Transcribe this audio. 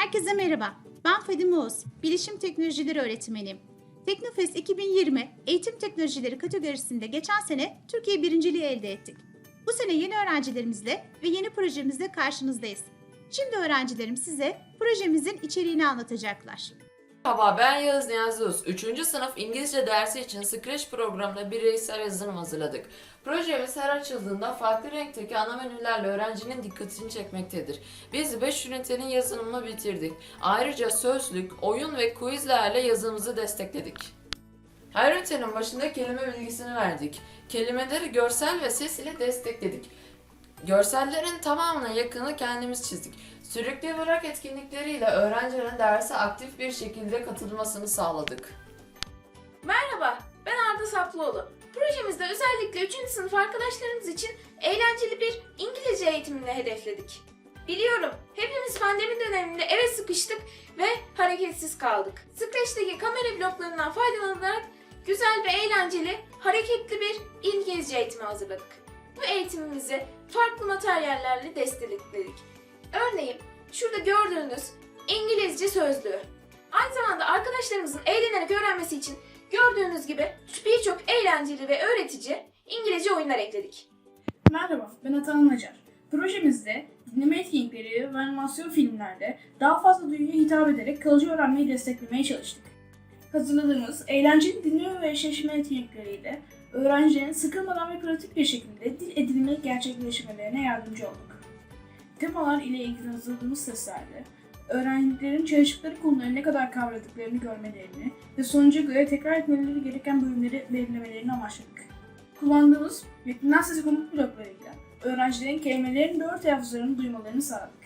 Herkese merhaba. Ben Fadime Oğuz, Bilişim Teknolojileri Öğretmeniyim. Teknofest 2020 Eğitim Teknolojileri kategorisinde geçen sene Türkiye birinciliği elde ettik. Bu sene yeni öğrencilerimizle ve yeni projemizle karşınızdayız. Şimdi öğrencilerim size projemizin içeriğini anlatacaklar. Merhaba ben Yağız Niyazi Uz. 3. sınıf İngilizce dersi için Scratch programında bireysel yazılım hazırladık. Projemiz her açıldığında farklı renkteki ana menülerle öğrencinin dikkatini çekmektedir. Biz 5 ünitenin yazılımını bitirdik. Ayrıca sözlük, oyun ve quizlerle yazımızı destekledik. Her ünitenin başında kelime bilgisini verdik. Kelimeleri görsel ve ses ile destekledik. Görsellerin tamamına yakını kendimiz çizdik. Sürükle bırak etkinlikleriyle öğrencilerin derse aktif bir şekilde katılmasını sağladık. Merhaba, ben Arda Saplıoğlu. Projemizde özellikle 3. sınıf arkadaşlarımız için eğlenceli bir İngilizce eğitimini hedefledik. Biliyorum, hepimiz pandemi döneminde eve sıkıştık ve hareketsiz kaldık. Scratch'teki kamera bloklarından faydalanarak güzel ve eğlenceli, hareketli bir İngilizce eğitimi hazırladık. Bu eğitimimizi farklı materyallerle destekledik. Örneğin şurada gördüğünüz İngilizce sözlüğü. Aynı zamanda arkadaşlarımızın eğlenerek öğrenmesi için gördüğünüz gibi birçok eğlenceli ve öğretici İngilizce oyunlar ekledik. Merhaba, ben Atahan Acar. Projemizde dinleme etkinlikleri ve animasyon filmlerde daha fazla duyuya hitap ederek kalıcı öğrenmeyi desteklemeye çalıştık. Hazırladığımız eğlenceli dinleme ve eşleşme etkinlikleriyle öğrencilerin sıkılmadan ve pratik bir şekilde dil edinme gerçekleşmelerine yardımcı olduk. Temalar ile ilgili hazırladığımız testlerde öğrencilerin çalıştıkları konuları ne kadar kavradıklarını görmelerini ve sonuca göre tekrar etmeleri gereken bölümleri belirlemelerini amaçladık. Kullandığımız metinden sesi komut bloklarıyla öğrencilerin kelimelerin doğru telaffuzlarını duymalarını sağladık.